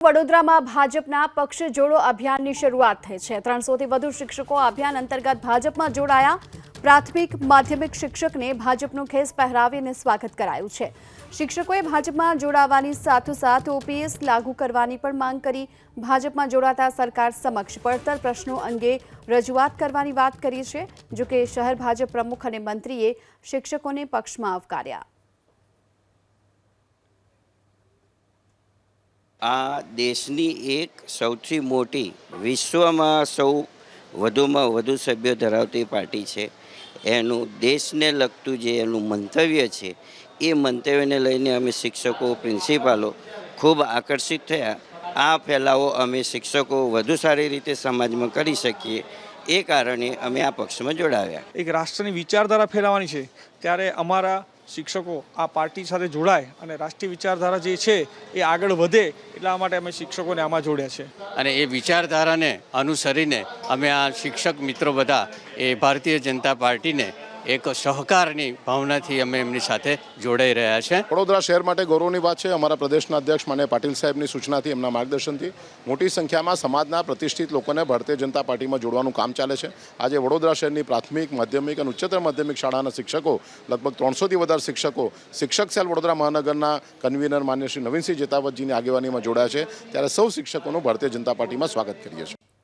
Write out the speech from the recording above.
વડોદરામાં ભાજપના પક્ષ જોડો અભિયાનની શરૂઆત થઈ છે. ત્રણસોથી વધુ શિક્ષકો અભિયાન અંતર્ગત ભાજપમાં જોડાયા. પ્રાથમિક માધ્યમિક શિક્ષકને ભાજપનું ખેસ પહેરાવીને સ્વાગત કરાયું છે. શિક્ષકોએ ભાજપમાં જોડાવાની સાથોસાથ ઓપીએસ લાગુ કરવાની પણ માંગ કરી. ભાજપમાં જોડાતા સરકાર સમક્ષ પડતર પ્રશ્નો અંગે રજૂઆત કરવાની વાત કરી છે, જોકે શહેર ભાજપ પ્રમુખ અને મંત્રીએ શિક્ષકોને પક્ષમાં આવકાર્યા. આ દેશની એક સૌથી મોટી, વિશ્વમાં સૌ વધુમાં વધુ સભ્યો ધરાવતી પાર્ટી છે. એનું દેશને લગતું જે એનું મંતવ્ય છે, એ મંતવ્યને લઈને અમે શિક્ષકો, પ્રિન્સિપાલો ખૂબ આકર્ષિત થયા. આ ફેલાવો અમે શિક્ષકો વધુ સારી રીતે સમાજમાં કરી શકીએ, એ કારણે અમે આ પક્ષમાં જોડાવ્યા. એક રાષ્ટ્રની વિચારધારા ફેલાવાની છે. ત્યારે અમારા શિક્ષકો આ પાર્ટી સાથે જોડાય અને રાષ્ટ્રીય વિચારધારા જે છે એ આગળ વધે એટલા માટે અમે શિક્ષકોને આમાં જોડ્યા છે. અને એ વિચારધારાને અનુસરીને અમે આ શિક્ષક મિત્રો બધા એ ભારતીય જનતા પાર્ટીને એક સહકારની ભાવનાથી અમે એમની સાથે જોડાઈ રહ્યા છે. વડોદરા શહેર માટે ગૌરવની વાત છે. અમારા પ્રદેશના અધ્યક્ષ મને પાટીલ સાહેબની સૂચનાથી, એમના માર્ગદર્શનથી મોટી સંખ્યામાં સમાજના પ્રતિષ્ઠિત લોકોને ભારતીય જનતા પાર્ટીમાં જોડવાનું કામ ચાલે છે. આજે વડોદરા શહેરની પ્રાથમિક, માધ્યમિક અને ઉચ્ચતર માધ્યમિક શાળાના શિક્ષકો, લગભગ ત્રણસોથી વધારે શિક્ષકો, શિક્ષક સેલ વડોદરા મહાનગરના કન્વીનર માન્ય શ્રી નવીનસિંહ જેતાવતજીની આગેવાનીમાં જોડાયા છે. ત્યારે સૌ શિક્ષકોનું ભારતીય જનતા પાર્ટીમાં સ્વાગત કરીએ છીએ.